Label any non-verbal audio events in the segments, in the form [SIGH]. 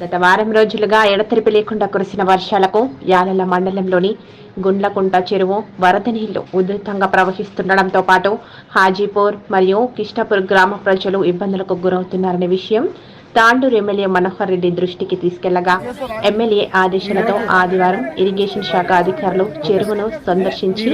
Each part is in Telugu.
గత వారం రోజులుగా ఎడతెరిపి లేకుండా కురిసిన వర్షాలకు యాలల మండలంలోని గుండ్లకుంట చెరువు వరద నీళ్ళు ఉధృతంగా ప్రవహిస్తుండటంతో పాటు హాజీపూర్ మరియు కిష్టాపూర్ గ్రామ ప్రజలు ఇబ్బందులకు గురవుతున్నారనే విషయం తాండూరు ఎమ్మెల్యే మనోహర్ రెడ్డి దృష్టికి తీసుకెళ్ళగా ఎమ్మెల్యే ఆదేశాలతో ఆదివారం ఇరిగేషన్ శాఖ అధికారులు చెరువును సందర్శించి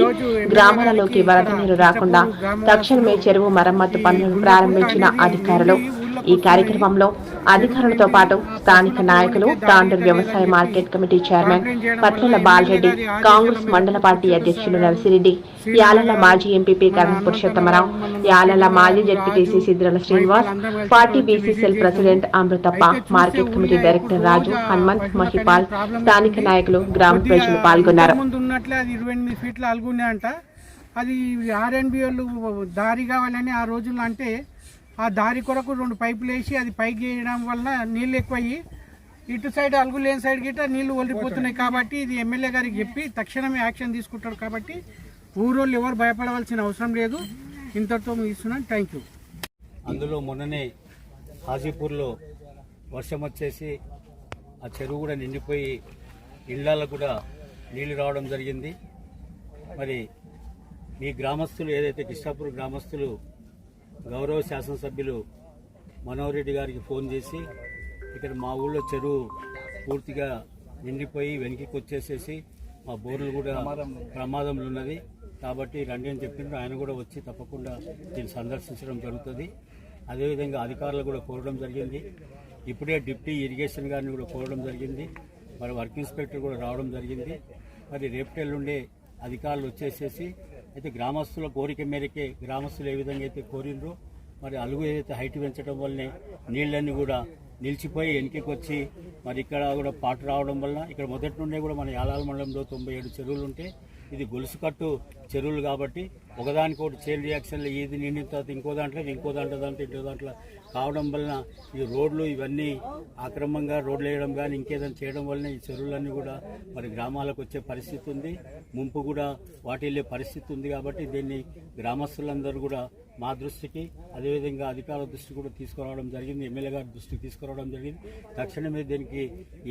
గ్రామాలలోకి వరద నీరు రాకుండా తక్షణమే చెరువు మరమ్మతు పనులను ప్రారంభించిన అధికారులు. ఈ కార్యక్రమంలో అధికారులతో పాటు స్థానిక నాయకులు తాండూరు వ్యవసాయ మార్కెట్ కమిటీ చైర్మన్ పట్ల బాలరెడ్డి కాంగ్రెస్ మండల పార్టీ అధ్యక్షులు నరసిరెడ్డి యాలల మాజీ ఎంపీపీ కరణ్ పురుషోత్తమరావు యాలల మాజీ ZPTC Sidrala Srinivas party BCCL president Amruthappa market committee director Raju Hanumanth Mahipal స్థానిక నాయకులు గ్రామ ప్రజలు పాల్గొన్నారు. ముందు అది అది ఆర్ఎన్బి వాళ్ళు దారి కావాలని ఆ రోజుల్లో అంటే ఆ దారి కొరకు రెండు పైపులు వేసి అది పైకి వేయడం వల్ల నీళ్ళు ఎక్కువయ్యి. ఇటు సైడ్ అలుగు లేని సైడ్ గిట్ట నీళ్ళు ఒలిపోతున్నాయి కాబట్టి ఇది ఎమ్మెల్యే గారికి చెప్పి తక్షణమే యాక్షన్ తీసుకుంటారు కాబట్టి ఊరోళ్ళు ఎవరు భయపడవలసిన అవసరం లేదు. ఇంతటితో ఇస్తున్నాను థ్యాంక్ యూ అందులో మొన్ననే హాజీపూర్లో వర్షం వచ్చేసి ఆ చెరువు కూడా నిండిపోయి ఇళ్ళల్లో కూడా నీళ్ళు రావడం జరిగింది. మరి మీ గ్రామస్తులు ఏదైతే కిష్టాపూర్ గ్రామస్తులు గౌరవ శాసనసభ్యులు మనోహర్ రెడ్డి గారికి ఫోన్ చేసి ఇక్కడ మా ఊళ్ళో చెరువు పూర్తిగా నిండిపోయి వెనక్కి వచ్చేసేసి మా బోర్లు కూడా ప్రమాదంలో ఉన్నది కాబట్టి రండి అని చెప్పిండ్రు. ఆయన కూడా వచ్చి తప్పకుండా దీన్ని సందర్శించడం జరుగుతుంది. అదేవిధంగా అధికారులు కూడా కోరడం జరిగింది. ఇప్పుడే డిప్టీ ఇరిగేషన్ గారిని కూడా కోరడం జరిగింది. మరి వర్క్ ఇన్స్పెక్టర్ కూడా రావడం జరిగింది. మరి రేపటెల్లుండే అధికారులు వచ్చేసేసి అయితే గ్రామస్తుల కోరిక మేరకే గ్రామస్తులు ఏ విధంగా అయితే కోరినరో మరి అలుగు ఏదైతే హైట్ పెంచడం వల్లనే నీళ్ళన్నీ కూడా నిలిచిపోయి వెనుకకి వచ్చి మరి ఇక్కడ కూడా పాట రావడం వల్ల ఇక్కడ మొదటి నుండే కూడా మన యాలాల మండలంలో తొంభై ఏడు చెరువులు ఉంటే ఇది గొలుసు కట్టు చెరువులు కాబట్టి ఒకదానికి ఒకటి చైన్ రియాక్షన్లు ఇది నిండిన తర్వాత ఇంకో దాంట్లో ఇంకో దాంట్లో దాంట్లో ఇంకో దాంట్లో కావడం వలన ఈ రోడ్లు ఇవన్నీ అక్రమంగా రోడ్లు వేయడం కానీ ఇంకేదైనా చేయడం వలన ఈ చెరువులన్నీ కూడా మరి గ్రామాలకు వచ్చే పరిస్థితి ఉంది. ముంపు కూడా వాటిల్లే పరిస్థితి ఉంది కాబట్టి దీన్ని గ్రామస్తులందరూ కూడా మా దృష్టికి అదేవిధంగా అధికారుల దృష్టికి కూడా తీసుకురావడం జరిగింది ఎమ్మెల్యే గారి దృష్టికి తీసుకురావడం జరిగింది. తక్షణమే దీనికి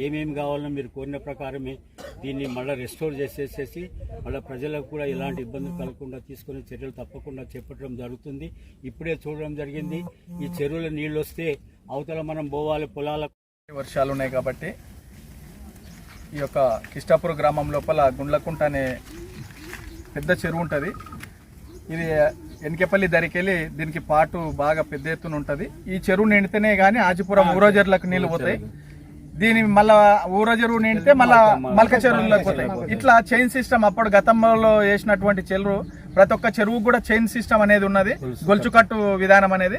ఏమేమి కావాలో మీరు కోరిన ప్రకారమే దీన్ని మళ్ళీ రెస్టోర్ చేసేసేసి వాళ్ళ ప్రజలకు కూడా ఎలాంటి ఇబ్బందులు కలగకుండా తీసుకునే చర్యలు తప్పకుండా చేపట్టడం జరుగుతుంది. ఇప్పుడే చూడడం జరిగింది. ఈ చెరువుల నీళ్ళు వస్తే అవతల మనం పోవాలి పొలాలకు వర్షాలు ఉన్నాయి కాబట్టి ఈ యొక్క కిష్టాపూర్ గ్రామం లోపల గుండ్లకుంట అనే పెద్ద చెరువు ఉంటుంది. ఇది ఎనకెపల్లి దరికెళ్ళి దీనికి పాటు బాగా పెద్ద ఎత్తున ఉంటుంది. ఈ చెరువు నిండితేనే కానీ ఆచిపురం ఊరోజర్లకు నీళ్ళు పోతాయి. దీని మళ్ళా ఊర చెరువు నిండితే మళ్ళా మల్క చెరువులకు పోతాయి. ఇట్లా చైన్ సిస్టమ్ అప్పుడు గతంలో వేసినటువంటి చెరువు ప్రతి ఒక్క చెరువు కూడా చైన్ సిస్టమ్ అనేది ఉన్నది గొలుచుకట్టు విధానం అనేది.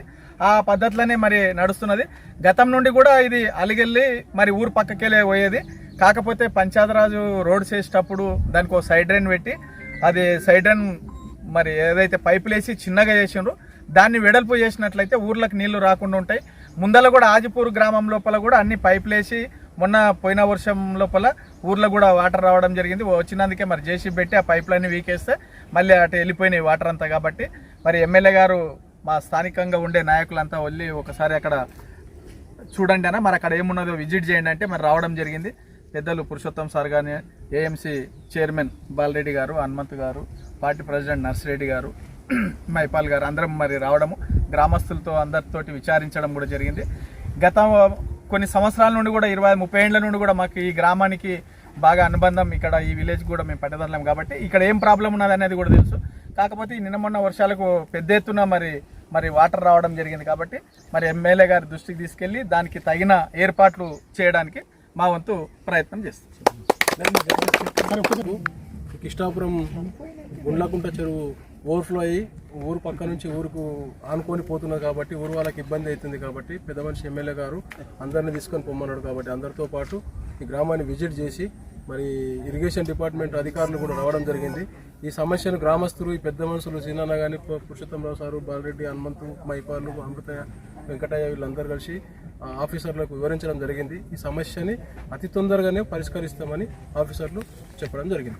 ఆ పద్ధతిలోనే మరి నడుస్తున్నది. గతం నుండి కూడా ఇది అలిగెళ్ళి మరి ఊరు పక్కకెళ్ళే పోయేది. కాకపోతే పంచాయతీరాజు రోడ్ చేసేటప్పుడు దానికి ఒక సైడ్ డ్రైన్ పెట్టి అది సైడ్ డ్రైన్ మరి ఏదైతే పైపులు వేసి చిన్నగా చేసిండ్రో దాన్ని వెడల్పు చేసినట్లయితే ఊర్లకు నీళ్ళు రాకుండా ఉంటాయి. ముందల కూడా ఆజిపూర్ గ్రామం లోపల కూడా అన్ని పైప్లేసి మొన్న పోయిన వర్షం లోపల ఊర్లో కూడా వాటర్ రావడం జరిగింది. వచ్చినందుకే మరి జేసీ పెట్టి ఆ పైపులన్నీ వీకేస్తే మళ్ళీ అటు వెళ్ళిపోయినాయి వాటర్ అంతా కాబట్టి. మరి ఎమ్మెల్యే గారు మా స్థానికంగా ఉండే నాయకులంతా వెళ్ళి ఒకసారి అక్కడ చూడండి అన్న. మరి అక్కడ ఏమున్నదో విజిట్ చేయండి అంటే మరి రావడం జరిగింది. పెద్దలు పురుషోత్తం సార్ కానీ ఏఎంసీ చైర్మన్ బాలరెడ్డి గారు హనుమంత్ గారు పార్టీ ప్రెసిడెంట్ నర్సిరెడ్డి గారు [CLEARS THROAT] మైపాల్ గారు అందరం మరి రావడము. గ్రామస్తులతో అందరితోటి విచారించడం కూడా జరిగింది. గత కొన్ని సంవత్సరాల నుండి కూడా ఇరవై ముప్పై ఏళ్ళ నుండి కూడా మాకు ఈ గ్రామానికి బాగా అనుబంధం. ఇక్కడ ఈ విలేజ్ కూడా మేము పట్టదలం కాబట్టి ఇక్కడ ఏం ప్రాబ్లం ఉన్నది అనేది కూడా తెలుసు. కాకపోతే ఈ నిన్న మొన్న వర్షాలకు పెద్ద ఎత్తున మరి మరి వాటర్ రావడం జరిగింది కాబట్టి మరి ఎమ్మెల్యే గారి దృష్టికి తీసుకెళ్ళి దానికి తగిన ఏర్పాట్లు చేయడానికి మా వంతు ప్రయత్నం చేస్తాం. కృష్ణాపురం గుండ్లకుంట చెరువు ఓవర్ఫ్లో అయ్యి ఊరు పక్క నుంచి ఊరుకు ఆనుకొని పోతున్నారు కాబట్టి ఊరు వాళ్ళకి ఇబ్బంది అవుతుంది కాబట్టి పెద్ద మనిషి ఎమ్మెల్యే గారు అందరిని తీసుకొని పొమ్మన్నాడు కాబట్టి అందరితో పాటు ఈ గ్రామాన్ని విజిట్ చేసి మరి ఇరిగేషన్ డిపార్ట్మెంట్ అధికారులు కూడా రావడం జరిగింది. ఈ సమస్యను గ్రామస్తులు ఈ పెద్ద మనుషులు చిన్న కానీ పురుషోత్తమరావు సారు బాలరెడ్డి హనుమంతు మైపాలు అమృతయ్య వెంకటయ్య వీళ్ళందరూ కలిసి ఆ ఆఫీసర్లకు వివరించడం జరిగింది. ఈ సమస్యని అతి తొందరగానే పరిష్కరిస్తామని ఆఫీసర్లు చెప్పడం జరిగింది.